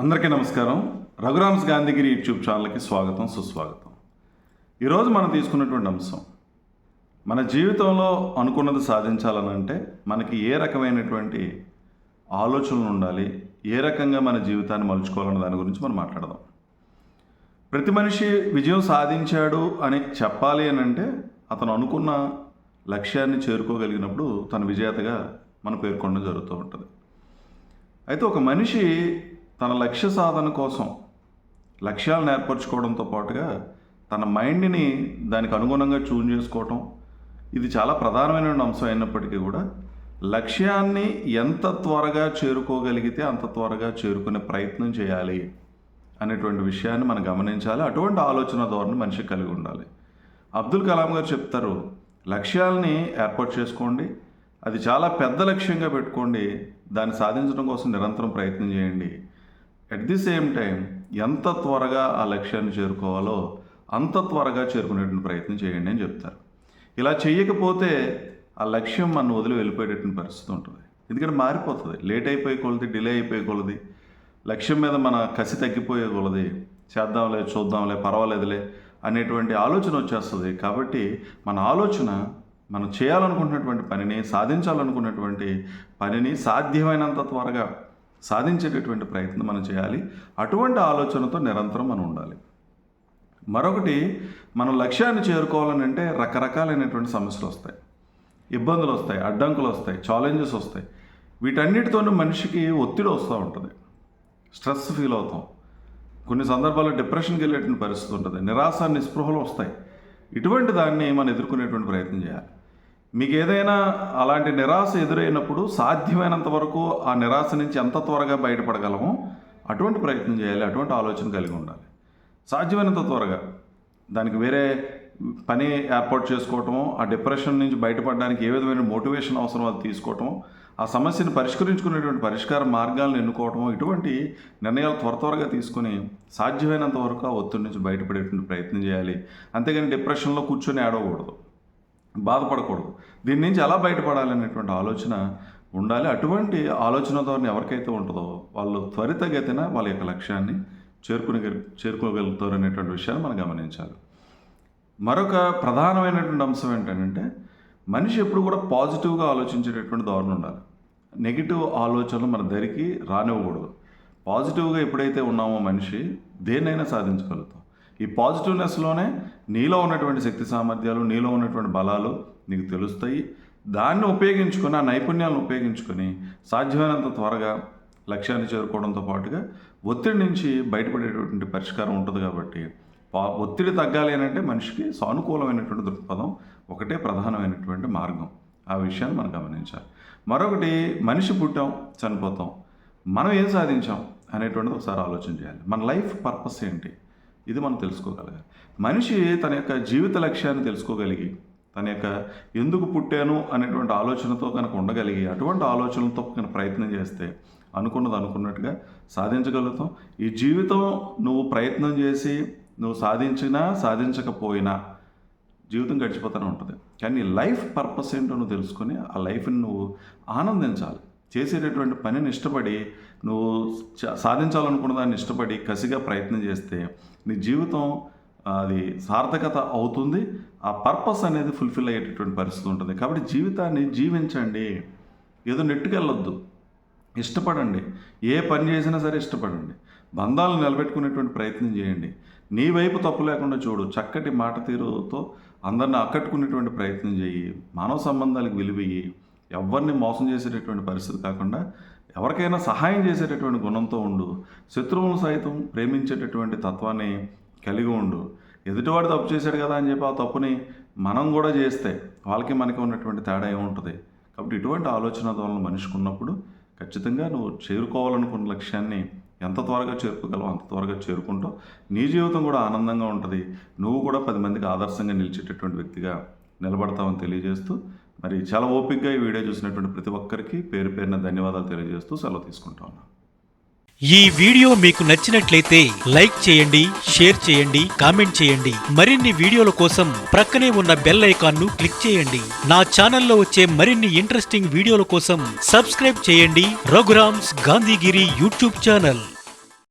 అందరికీ నమస్కారం. రఘురామ్స్ గాంధీగిరి యూట్యూబ్ ఛానల్కి స్వాగతం సుస్వాగతం. ఈరోజు మనం తీసుకున్నటువంటి అంశం మన జీవితంలో అనుకున్నది సాధించాలనంటే మనకి ఏ రకమైనటువంటి ఆలోచనలు ఉండాలి ఏ రకంగా మన జీవితాన్ని మలుచుకోవాలన్న దాని గురించి మనం మాట్లాడదాం. ప్రతి మనిషి విజయం సాధించాడు అని చెప్పాలి అని అంటే అతను అనుకున్న లక్ష్యాన్ని చేరుకోగలిగినప్పుడు తన విజేతగా మనం పేర్కొనడం జరుగుతూ ఉంటుంది. అయితే ఒక మనిషి తన లక్ష్య సాధన కోసం లక్ష్యాలను ఏర్పరచుకోవడంతో పాటుగా తన మైండ్ని దానికి అనుగుణంగా చూన్ చేసుకోవటం ఇది చాలా ప్రధానమైన అంశం అయినప్పటికీ కూడా లక్ష్యాన్ని ఎంత త్వరగా చేరుకోగలిగితే అంత త్వరగా చేరుకునే ప్రయత్నం చేయాలి అనేటువంటి విషయాన్ని మనం గమనించాలి. అటువంటి ఆలోచన ధోరణి మనిషి కలిగి ఉండాలి. అబ్దుల్ కలాం గారు చెప్తారు లక్ష్యాల్ని ఏర్పాటు చేసుకోండి అది చాలా పెద్ద లక్ష్యంగా పెట్టుకోండి దాన్ని సాధించడం కోసం నిరంతరం ప్రయత్నం చేయండి అట్ ది సేమ్ టైం ఎంత త్వరగా ఆ లక్ష్యాన్ని చేరుకోవాలో అంత త్వరగా చేరుకునేటువంటి ప్రయత్నం చేయండి అని చెప్తారు. ఇలా చేయకపోతే ఆ లక్ష్యం మన వదిలి వెళ్ళిపోయేటటువంటి పరిస్థితి ఉంటుంది. ఎందుకంటే మారిపోతుంది. లేట్ అయిపోయే కొలది డిలే అయిపోయే కొలది లక్ష్యం మీద మన కసి తగ్గిపోయే కొలది చేద్దాంలే చూద్దాంలే పర్వాలేదులే అనేటువంటి ఆలోచన వచ్చేస్తుంది. కాబట్టి మన ఆలోచన మనం చేయాలనుకుంటున్నటువంటి పనిని సాధించాలనుకున్నటువంటి పనిని సాధ్యమైనంత త్వరగా సాధించేటటువంటి ప్రయత్నం మనం చేయాలి. అటువంటి ఆలోచనతో నిరంతరం మనం ఉండాలి. మరొకటి మనం లక్ష్యాన్ని చేరుకోవాలని అంటే రకరకాలైనటువంటి సమస్యలు వస్తాయి. ఇబ్బందులు వస్తాయి అడ్డంకులు వస్తాయి ఛాలెంజెస్ వస్తాయి. వీటన్నిటితోనూ మనిషికి ఒత్తిడి వస్తూ ఉంటుంది. స్ట్రెస్ ఫీల్ అవుతాం. కొన్ని సందర్భాల్లో డిప్రెషన్కి వెళ్ళేటువంటి పరిస్థితి ఉంటుంది. నిరాశ నిస్పృహలు వస్తాయి. ఇటువంటి దాన్ని మనం ఎదుర్కొనేటువంటి ప్రయత్నం చేయాలి. మీకు ఏదైనా అలాంటి నిరాశ ఎదురైనప్పుడు సాధ్యమైనంత వరకు ఆ నిరాశ నుంచి ఎంత త్వరగా బయటపడగలమో. అటువంటి ప్రయత్నం చేయాలి అటువంటి ఆలోచన కలిగి ఉండాలి. సాధ్యమైనంత త్వరగా. దానికి వేరే పని ఏర్పాటు చేసుకోవటము ఆ డిప్రెషన్ నుంచి బయటపడడానికి ఏ విధమైన మోటివేషన్ అవసరం అది తీసుకోవటం ఆ సమస్యను పరిష్కరించుకునేటువంటి పరిష్కార మార్గాలను ఎన్నుకోవటం ఇటువంటి నిర్ణయాలు త్వర త్వరగా తీసుకొని సాధ్యమైనంత వరకు ఆ ఒత్తిడి నుంచి బయటపడేటువంటి ప్రయత్నం చేయాలి. అంతేగాని డిప్రెషన్లో కూర్చొని ఆడకూడదు బాధపడకూడదు. దీని నుంచి ఎలా బయటపడాలనేటువంటి ఆలోచన ఉండాలి. అటువంటి ఆలోచన ధోరణి ఎవరికైతే ఉంటుందో వాళ్ళు త్వరితగతిన వాళ్ళ యొక్క లక్ష్యాన్ని చేరుకునే చేరుకోగలుగుతారు అనేటువంటి విషయాన్ని మనం గమనించాలి. మరొక ప్రధానమైనటువంటి అంశం ఏంటంటే మనిషి ఎప్పుడు కూడా పాజిటివ్గా ఆలోచించేటటువంటి ధోరణి ఉండాలి. నెగిటివ్ ఆలోచనలు మన దరికి రానివ్వకూడదు. పాజిటివ్గా ఎప్పుడైతే ఉన్నామో మనిషి దేన్నైనా సాధించగలుగుతాం. ఈ పాజిటివ్నెస్లోనే నీలో ఉన్నటువంటి శక్తి సామర్థ్యాలు నీలో ఉన్నటువంటి బలాలు నీకు తెలుస్తాయి. దాన్ని ఉపయోగించుకొని ఆ నైపుణ్యాలను ఉపయోగించుకొని సాధ్యమైనంత త్వరగా లక్ష్యాన్ని చేరుకోవడంతో పాటుగా ఒత్తిడి నుంచి బయటపడేటువంటి పరిష్కారం ఉంటుంది కాబట్టి పా- ఒత్తిడి తగ్గాలి అని అంటే మనిషికి సానుకూలమైనటువంటి దృక్పథం ఒకటే ప్రధానమైనటువంటి మార్గం. ఆ విషయాన్ని మనం గమనించాలి. మరొకటి మనిషి పుట్టాం చనిపోతాం. మనం ఏం సాధించాం అనేటువంటిది ఒకసారి ఆలోచన చేయాలి. మన లైఫ్ పర్పస్ ఏంటి? ఇది మనం తెలుసుకోగలగాలి. మనిషి తన యొక్క జీవిత లక్ష్యాన్ని తెలుసుకోగలిగి తన యొక్క ఎందుకు పుట్టాను అనేటువంటి ఆలోచనతో కనుక ఉండగలిగి అటువంటి ఆలోచనలతో కనుక ప్రయత్నం చేస్తే అనుకున్నది అనుకున్నట్టుగా సాధించగలుగుతాం. ఈ జీవితం నువ్వు ప్రయత్నం చేసి నువ్వు సాధించినా సాధించకపోయినా జీవితం గడిచిపోతూనే ఉంటుంది. కానీ లైఫ్ పర్పస్ ఏంటో నువ్వు తెలుసుకొని ఆ లైఫ్ని నువ్వు ఆనందించాలి. చేసేటటువంటి పనిని ఇష్టపడి నువ్వు సాధించాలనుకున్న దాన్ని ఇష్టపడి కసిగా ప్రయత్నం చేస్తే నీ జీవితం అది సార్థకత అవుతుంది. ఆ పర్పస్ అనేది ఫుల్ఫిల్ అయ్యేటటువంటి పరిస్థితి ఉంటుంది. కాబట్టి జీవితాన్ని జీవించండి. ఏదో నెట్టుకెళ్ళొద్దు. ఇష్టపడండి. ఏ పని చేసినా సరే ఇష్టపడండి. బంధాలను నిలబెట్టుకునేటువంటి ప్రయత్నం చేయండి. నీ వైపు తప్పు లేకుండా చూడు. చక్కటి మాట తీరుతో అందరిని ఆకట్టుకునేటువంటి ప్రయత్నం చేయి. మానవ సంబంధాలకు విలువయ్యి. ఎవరిని మోసం చేసేటటువంటి పరిస్థితి కాకుండా ఎవరికైనా సహాయం చేసేటటువంటి గుణంతో ఉండు శత్రువులను సైతం ప్రేమించేటటువంటి తత్వాన్ని కలిగి ఉండు. ఎదుటివాడు తప్పు చేశాడు కదా అని చెప్పి ఆ తప్పుని మనం కూడా చేస్తే వాళ్ళకి మనకి ఉన్నటువంటి తేడా ఏముంటుంది? కాబట్టి ఇటువంటి ఆలోచన ధోరణి మనిషికి ఉన్నప్పుడు ఖచ్చితంగా నువ్వు చేరుకోవాలనుకున్న లక్ష్యాన్ని ఎంత త్వరగా చేరుకోగలవు అంత త్వరగా చేరుకుంటావు నీ జీవితం కూడా ఆనందంగా ఉంటుంది. నువ్వు కూడా పది మందికి ఆదర్శంగా నిలిచేటటువంటి వ్యక్తిగా నిలబడతావని తెలియజేస్తూ మరి చాలా ఓపికగా ఈ వీడియో చూసినటువంటి ప్రతి ఒక్కరికి పేరు పేరున ధన్యవాదాలు తెలియజేస్తూ సెలవు తీసుకుంటా ఉన్నాను. ఈ వీడియో మీకు నచ్చినట్లయితే లైక్ చేయండి షేర్ చేయండి కామెంట్ చేయండి. మరిన్ని వీడియోల కోసం ప్రక్కనే ఉన్న బెల్ ఐకాన్ను క్లిక్ చేయండి. నా ఛానల్లో వచ్చే మరిన్ని ఇంట్రెస్టింగ్ వీడియోల కోసం సబ్స్క్రైబ్ చేయండి. Raghuram's Gandhigiri YouTube channel.